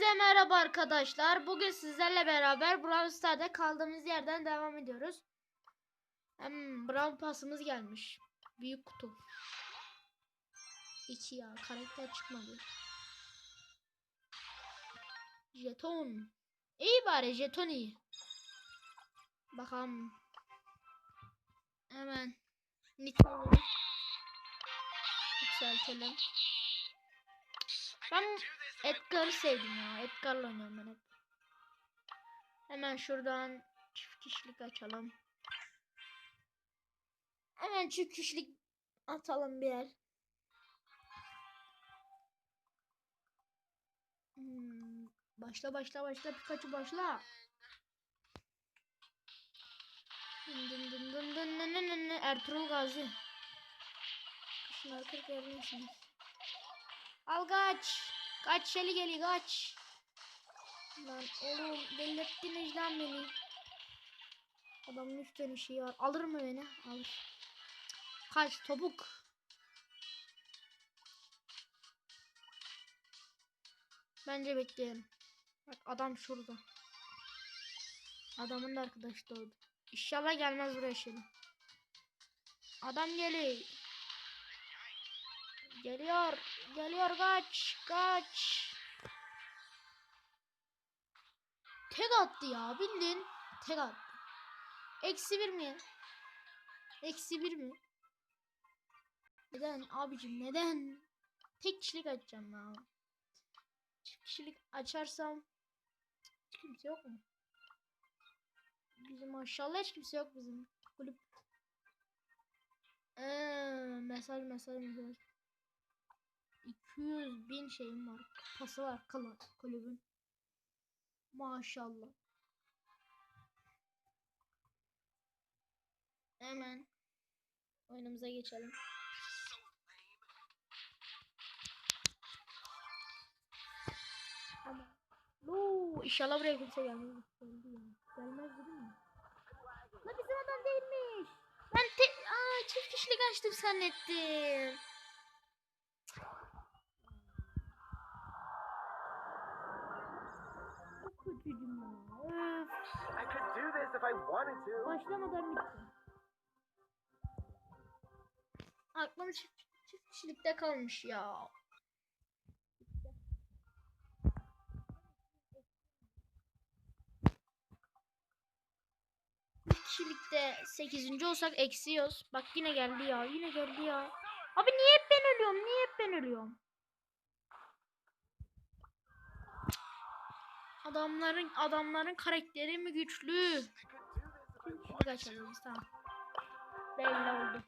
Hepinize merhaba arkadaşlar. Bugün sizlerle beraber Brawl Stars'da kaldığımız yerden devam ediyoruz. Hem Brawl Pass'ımız gelmiş. Büyük kutu. İki ya. Karakter çıkmadı. Jeton. İyi bari jeton iyi. Bakalım. Hemen. Nitro. Yükseltelim. Ben Edgar'ı sevdim ya. Edgar'la oynuyorum ben hep. Hemen şuradan çift kişilik açalım. Hemen çift kişilik atalım bir yer. Hmm, başla başla başla Pikachu başla. Dın dın dın dın dın dın dın dın. Ertuğrul Gazi. Kışın arka görmüyorsunuz. Al kaç. Şeli geliyor kaç. Lan oğlum delirttiniz lan beni. Adamın üç tane şey var. Alır mı beni? Alır. Kaç topuk. Bence bekleyelim. Bak adam şurada. Adamın da arkadaşı doğdu. İnşallah gelmez buraya şimdi. Adam geliyor. Geliyor. Geliyor kaç. Kaç. Tek attı ya bildin. Tek attı. Eksi bir mi? Eksi bir mi? Neden abicim neden? Tek kişilik açacağım ya. Çift kişilik açarsam hiç kimse yok mu? Bizim maşallah hiç kimse yok bizim kulüp. Ee, mesaj mesaj mesaj. 200 bin şeyim var. Pası var kala kulübün. Maşallah. Hemen oyunumuza geçelim. Ama Oo, inşallah buraya kimse gelmez. Gelmez değil mi? La bizim adam değilmiş. Ben te Aa, çift kişilik açtım zannettim. Kötüydüm ya. Öf. I could do this if I wanted to. Başlamadan bitti. Aklım çift, çift kişilikte kalmış ya. Çift kişilikte 8. olsak eksiyoruz. Bak yine geldi ya. Yine geldi ya. Abi niye hep ben ölüyorum? Niye hep ben ölüyorum? Adamların adamların karakteri mi güçlü? Çift açalım tamam. Belli oldu.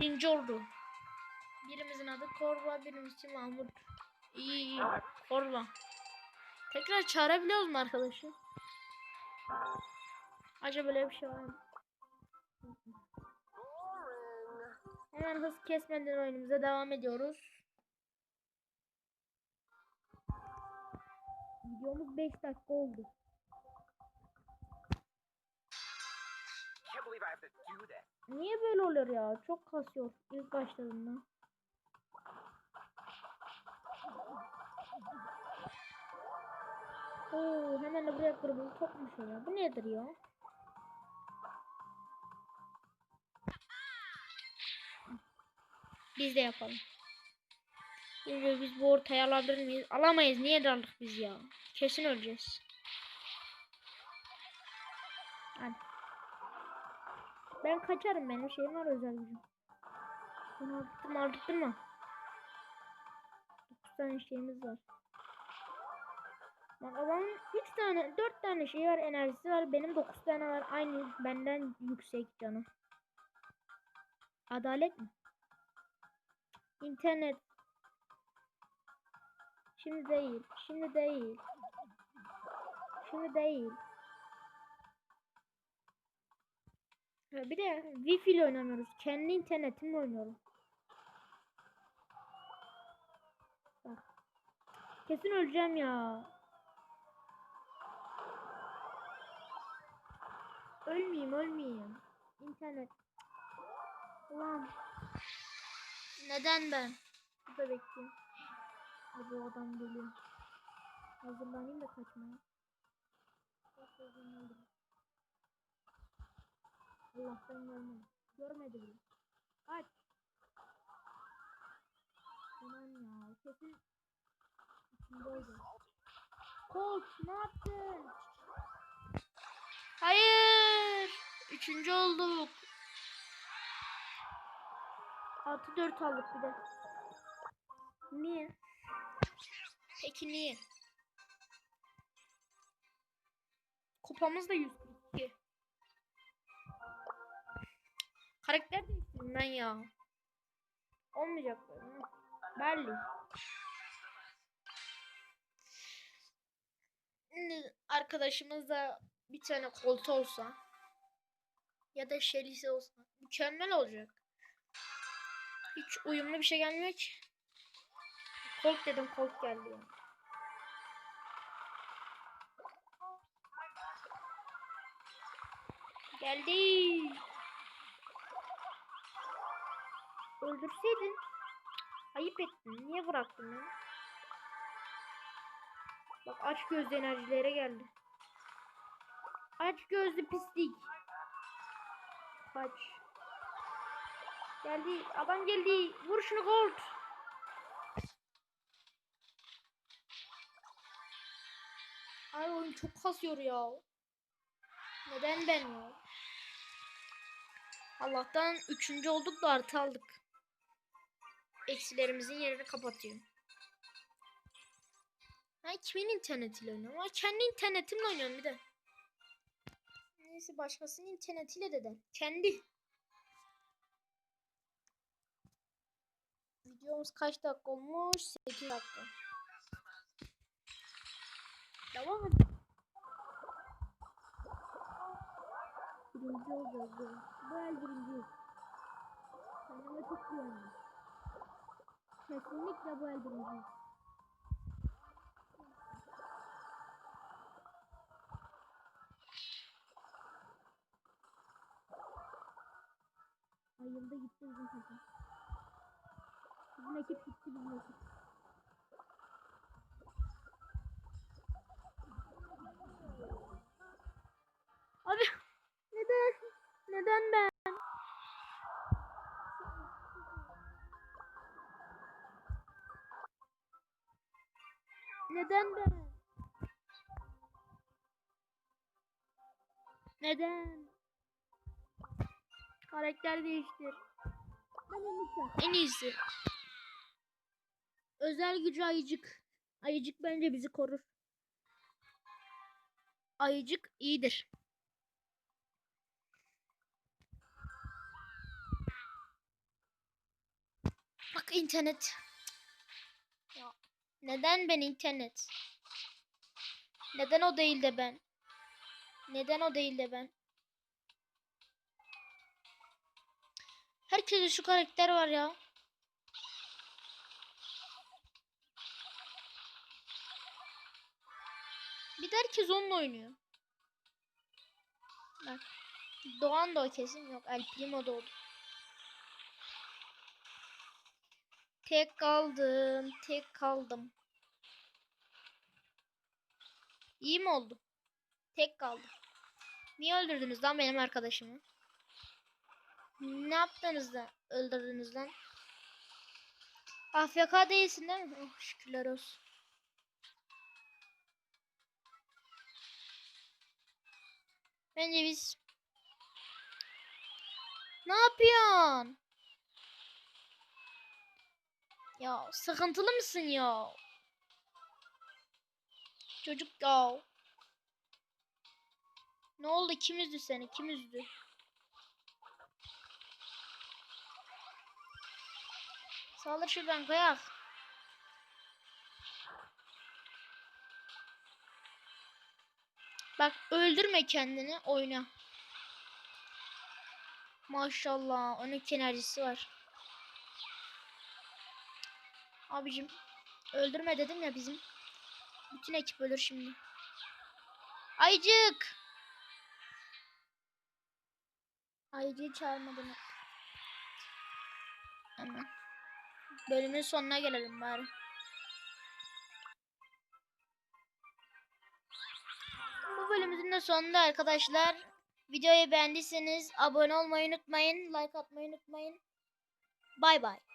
Birinci oldu. Birimizin adı Korva, birimizin Mahmut. İyi iyi. Korva. Tekrar çağırabiliyoruz mu arkadaşı? Acaba böyle bir şey var mı? Hemen hız kesmeden oyunumuza devam ediyoruz. Videomuz 5 dakika oldu. Niye böyle oluyor ya? Çok kasıyor ilk başladığında. Oo, hemen de buraya kırmızı topmuş ya. Bu nedir ya? Biz de yapalım. Şimdi biz bu ortaya alabilir miyiz? Alamayız. Niye daldık biz ya? Kesin öleceğiz. Hadi. Ben kaçarım benim şeyim var özel gücüm. Bunu aldırtma aldırtma. 9 tane şeyimiz var. Bak adamın 3 tane 4 tane şey var enerjisi var. Benim 9 tane var. Aynı benden yüksek canı. Adalet mi? İnternet. Şimdi değil. Şimdi değil. Şimdi değil. Bir de Wi-Fi ile oynamıyoruz. Kendi internetimle oynuyorum. Bak. Kesin öleceğim ya. Ölmeyeyim, ölmeyeyim. İnternet. Ulan. Neden ben? Burada bekleyeyim. Abi o adam geliyor. Hazırlanayım da kaçmaya. Çok hazırlandım. Allah'tan görmedi. Görmedi bile. Aç. Aman ya. Kesin içinde oldu. Koç ne yaptın? Hayır. Üçüncü olduk. Altı dört aldık bir de. Niye? Peki niye? Kupamız da 142. Karakter değiştirdim ben ya. Olmayacak böyle. Belli. Şimdi arkadaşımız da bir tane koltu olsa ya da şelisi olsa mükemmel olacak. Hiç uyumlu bir şey gelmiyor ki. Colt dedim Colt geldi ya. Geldi. Öldürseydin. Ayıp ettin. Niye bıraktın ya? Bak aç gözlü enerjilere geldi. Aç gözlü pislik. Kaç. Geldi. Adam geldi. Vur şunu gold. Ay oyun çok kasıyor ya. Neden ben ya? Allah'tan üçüncü olduk da artı aldık. Eksilerimizin yerini kapatıyor. Ben kimin internetiyle oynuyorum? Ama kendi internetimle oynuyorum bir de. Neyse başkasının internetiyle de değil. Kendi. Videomuz kaç dakika olmuş? 8 dakika. Devam et. Birinci olacağız el birinci. Kendime çok güvendim. Kesinlikle bu el birinci. Ayıldı gitti bizim takım. Bizim ekip gitti bizim ekip. Abi neden? Neden ben? Neden ben? Neden? Karakter değiştir. Ben en iyisi. En iyisi. Özel gücü ayıcık. Ayıcık bence bizi korur. Ayıcık iyidir. internet. Neden ben internet? Neden o değil de ben? Neden o değil de ben? Herkeste şu karakter var ya. Bir de herkes onunla oynuyor. Bak. Doğan da o kesin. Yok El Primo da oldu. Tek kaldım. Tek kaldım. İyi mi oldu? Tek kaldım. Niye öldürdünüz lan benim arkadaşımı? Ne yaptınız da öldürdünüz lan? AFK değilsin değil mi? Oh şükürler olsun. Bence biz... Ne yapıyorsun? Ya sıkıntılı mısın ya? Çocuk ya. Ne oldu? Kim üzdü seni? Kim üzdü? Saldır şuradan kayak. Bak öldürme kendini oyna. Maşallah onun enerjisi var. Abicim öldürme dedim ya bizim. Bütün ekip ölür şimdi. Ayıcık. Ayıcığı çağırmadım. Hemen. Bölümün sonuna gelelim bari. Bu bölümümüzün de sonunda arkadaşlar. Videoyu beğendiyseniz abone olmayı unutmayın. Like atmayı unutmayın. Bay bay.